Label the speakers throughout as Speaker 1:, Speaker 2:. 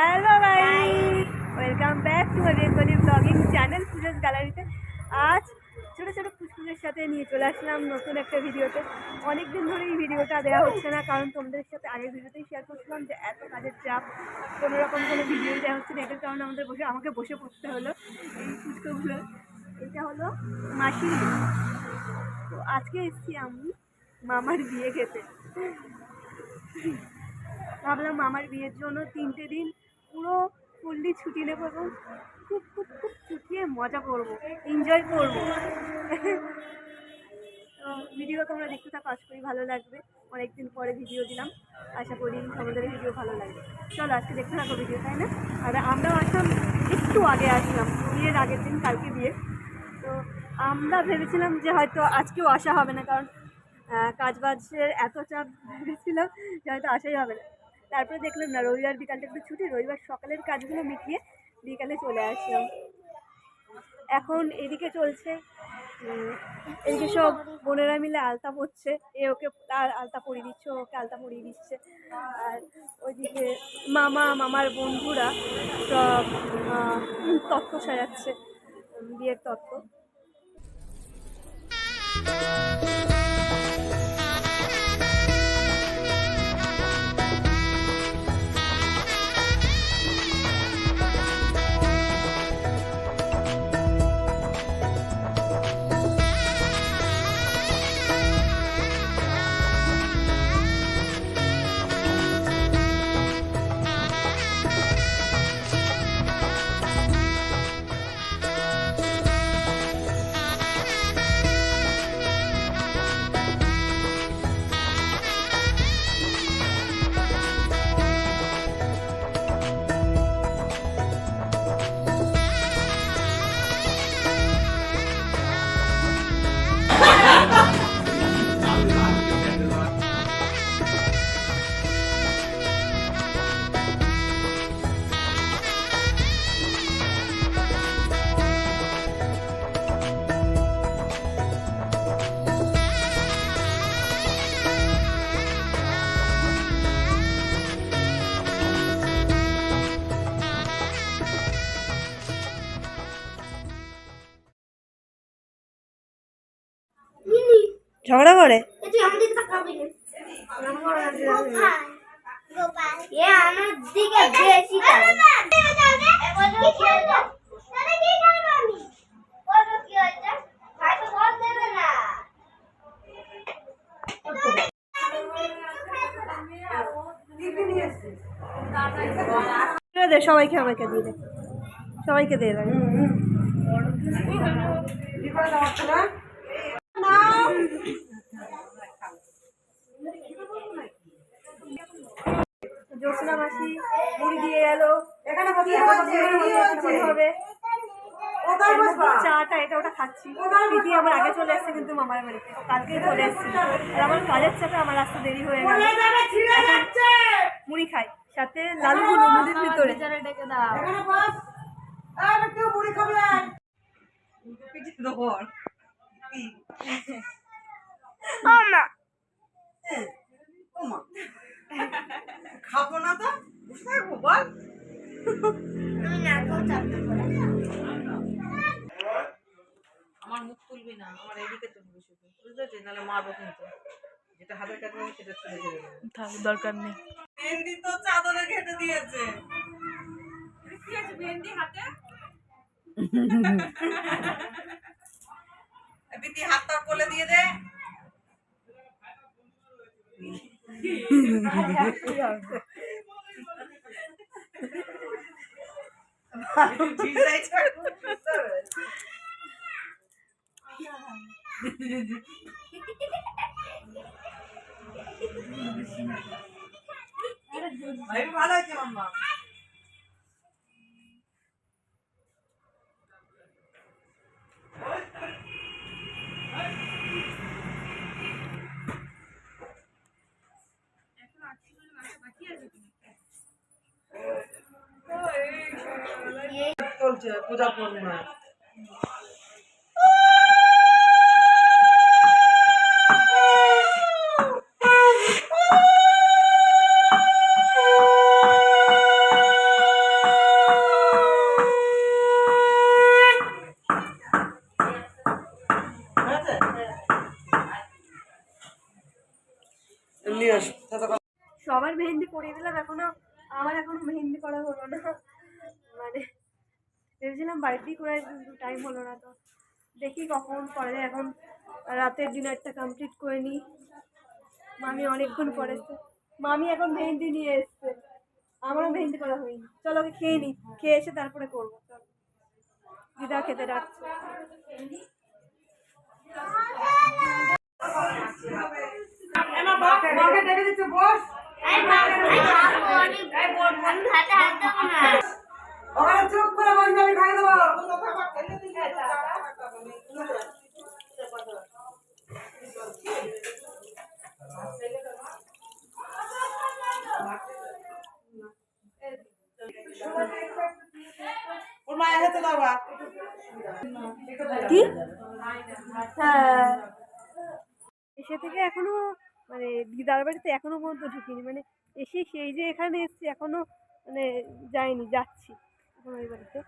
Speaker 1: Hello guys welcome back to my Bengali blogging channel পুজোস গ্যালারিতে আজ ছোটো ছোটো ফুচকুচের সাথে নিয়ে চলে আসলাম নতুন একটা ভিডিওতে। অনেক দিন ধরে এই ভিডিওটা দেওয়া হচ্ছে না, কারণ তোমাদের সাথে আগের ভিডিওতেই শেয়ার করছিলাম যে এত কাজের চাপ, কোনো রকম কোনো ভিডিও দেওয়া হচ্ছে না, এটার কারণে আমাদের বসে, আমাকে বসে পড়তে হলো এই ফুচকোগুলো এটা হলো মাসির তো আজকে এসেছি আমি মামার বিয়ে খেতে। ভাবলাম মামার বিয়ের জন্য তিনটে দিন পুরো ফুললি ছুটি নেব এবং খুব খুব খুব ছুটিয়ে মজা করব এনজয় করব। তো ভিডিও তোমরা দেখতে থাকো, আশা করি ভালো লাগবে। অনেকদিন পরে ভিডিও দিলাম, আশা করি তোমাদের ভিডিও ভালো লাগবে। চলো, আজকে দেখতে থাকো ভিডিও তাই না? আর আমরাও আসলাম, একটু আগে আসলাম, বিয়ের আগের দিন কালকে বিয়ে। তো আমরা ভেবেছিলাম যে হয়তো আজকেও আসা হবে না, কারণ কাজবাজের এত চাপ ভেবেছিলাম যে হয়তো আসাই হবে না। তারপরে দেখলাম না, রবিবার বিকালটা একটু ছুটি, রবিবার সকালের কাজগুলো মিটিয়ে বিকালে চলে আসলাম। এখন এদিকে চলছে এদিকে সব বোনেরা মিলে আলতা পরছে, এ ওকে আলতা পরিয়ে দিচ্ছে ওকে আলতা পরিয়ে দিচ্ছে। আর ওইদিকে মামা, মামার বন্ধুরা সব তত্ত্ব সাজাচ্ছে, বিয়ের তত্ত্ব।
Speaker 2: দেবে করে?
Speaker 1: দে সবাইকে সবাইকে দিয়ে দে। সবাইকে দিয়ে দেবে মাসি মুড়ি দিয়ে গেল এখানে হবে চাটা এটা ওটা খাচ্ছি। দিদি আমার আগে চলে এসছে কিন্তু মামার বাড়িতে। ও কালকেই চলে এসছে আর আমার কাজের চাপে আমার আসতে দেরি হয়ে গেল। মুড়ি খাই। সাথে লালু গুলো মুড়ির ভিতরে।
Speaker 3: খাব না তো বসে থাকব বল।
Speaker 2: পারি
Speaker 3: আমার মুখ তুলবি না আমার এদিকে তুলবি শুধু। বুঝতে নাহলে মারবো কিন্তু। যেটা হাতের কাছে সেটা তুলে দেবে
Speaker 1: তাহলে দরকার নেই।
Speaker 3: ভেন্ডি তো চাদরে ঘেটে দিয়েছে। কি আছে ভেন্ডি হাতে। বিতি হাতটা কোলে দিয়ে দে। ভিজাইছে বুঝতে হবে। চলছে পূজা পূর্ণিমায় সবার মেহেন্দি
Speaker 1: করিয়ে দিলাম এখনও আমার এখনও মেহেন্দি করা হলো না। মানে ভেবেছিলাম বাড়িতেই করে টাইম হলো না তো। দেখি কখন করা এখন রাতের ডিনারটা কমপ্লিট করে নিই। মামি অনেকক্ষণ পরে এসছে। মামি এখন মেহেন্দি নিয়ে এসছে। আমারও মেহেন্দি করা হয়নি। চলো ওকে খেয়ে নিই। খেয়ে এসে তারপরে করব। চলো। দিদা খেতে ডাকছে।
Speaker 2: আমি খাব, আমি- আমি ভাতে দেবো।
Speaker 3: ওর মায়ের হাতে দাও
Speaker 1: কি? হ্যাঁ। এসে থেকে এখনও মানে দিদার বাড়িতে এখনও পর্যন্ত ঢুকিনি। মানে এসে সেই যে এখানে এসছি এখনও মানে যাইনি যাচ্ছি। এখন ওই বাড়িতে।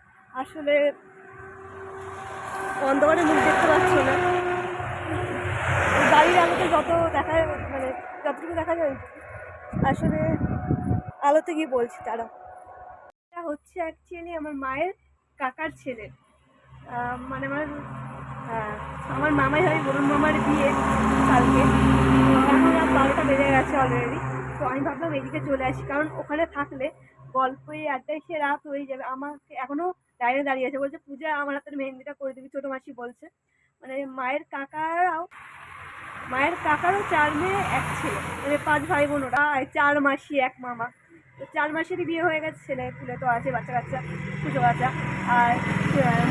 Speaker 1: আসলে অন্ধকারে মুখ দেখতে পাচ্ছ না। বাড়ির আলোতে যত দেখা মানে যতটুকু দেখা যায়, আসলে আলোতে গিয়ে বলছি তারা। এটা হচ্ছে অ্যাকচুয়ালি আমার মায়ের কাকার ছেলে। মানে আমার আমার মামাই হয় বরুণ মামার বিয়ে কালকে। এখন রাত বারোটা বেজে গেছে অলরেডি তো আমি ভাবলাম এদিকে চলে আসি, কারণ ওখানে থাকলে গল্পে আড্ডায় সে রাত হয়ে যাবে। আমাকে এখনও লাইনে দাঁড়িয়ে আছে। বলছে, পূজা, আমার হাতের মেহেন্দিটা করে দিবি। ছোটো মাসি বলছে। মানে মায়ের কাকারাও, মায়ের কাকারও চার মেয়ে, এক ছেলে। মানে পাঁচ ভাই বোন ওরা চার মাসি, এক মামা। তো চার মাসেরই বিয়ে হয়ে গেছে। ছেলে ফুলে তো আছে বাচ্চা কাচ্চা পুজো বাচ্চা আর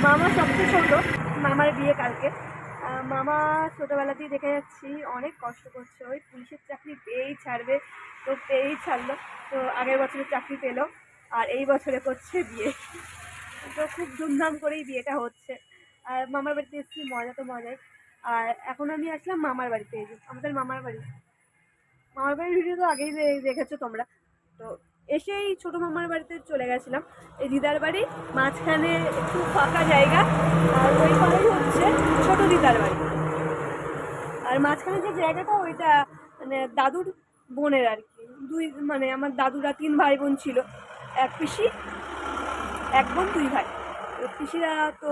Speaker 1: মামা সবচেয়ে ছোটো। মামার বিয়ে কালকে। মামা ছোটোবেলাতেই দেখে যাচ্ছি, অনেক কষ্ট করছে। ওই পুলিশের চাকরি পেয়েই ছাড়বে, তো পেয়েই ছাড়লো। তো আগের বছরে চাকরি পেল, আর এই বছরে করছে বিয়ে। তো খুব ধুমধাম করেই বিয়েটা হচ্ছে। আর মামার বাড়িতে এসেছি মজা তো মজাই আর এখন আমি আসলাম মামার বাড়িতে আমাদের মামার বাড়ি। মামার বাড়ির ভিডিও তো আগেই দেখেছ তোমরা। তো এসেই ছোটো মামার বাড়িতে চলে গেছিলাম। এই দিদার বাড়ি, মাঝখানে একটু ফাঁকা জায়গা, আর ওই পাড়েই হচ্ছে ছোটো দিদার বাড়ি। আর মাঝখানে যে জায়গাটা, ওইটা মানে দাদুর বোনের আর কি। দুই মানে আমার দাদুরা তিন ভাই বোন ছিল। এক পিসি, এক বোন, দুই ভাই। পিসিরা তো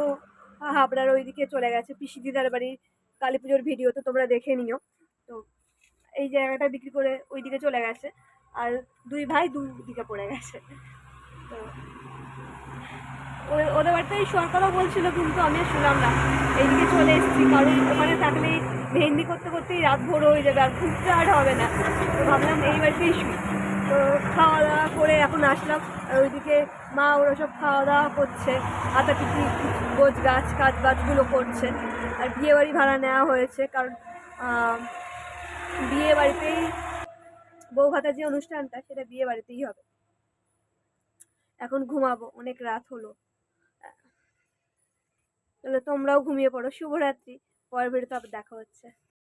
Speaker 1: হাবড়ার ওইদিকে চলে গেছে। পিসি দিদার বাড়ি, কালী পুজোর ভিডিও তো তোমরা দেখে নিও। তো এই জায়গাটা বিক্রি করে ওইদিকে চলে গেছে। আর দুই ভাই দুই দিকে পড়ে গেছে। তো ওদের বাড়িতেই সরকারও বলছিল, কিন্তু আমি শুনলাম না। এইদিকে চলে এসেছি, কারণ ওখানে থাকলেই মেহেন্দি করতে করতেই রাত ভোর হয়ে যাবে, আর ঘুরতে আর হবে না। তো ভাবলাম এই বাড়িতেই শুই তো খাওয়া দাওয়া করে এখন আসলাম, আর ওইদিকে মা ওরা সব খাওয়া দাওয়া করছে আতা পিটি গোছ গাছ কাজ বাজগুলো করছে। আর বিয়ে বাড়ি ভাড়া নেওয়া হয়েছে, কারণ বিয়ে বাড়িতেই বউ ভাতার যে অনুষ্ঠানটা, সেটা বিয়ে বাড়িতেই হবে। এখন ঘুমাবো, অনেক রাত হলো। তাহলে তোমরাও ঘুমিয়ে পড়ো। শুভরাত্রি। পরের ভিডিওতে আবার দেখা হচ্ছে।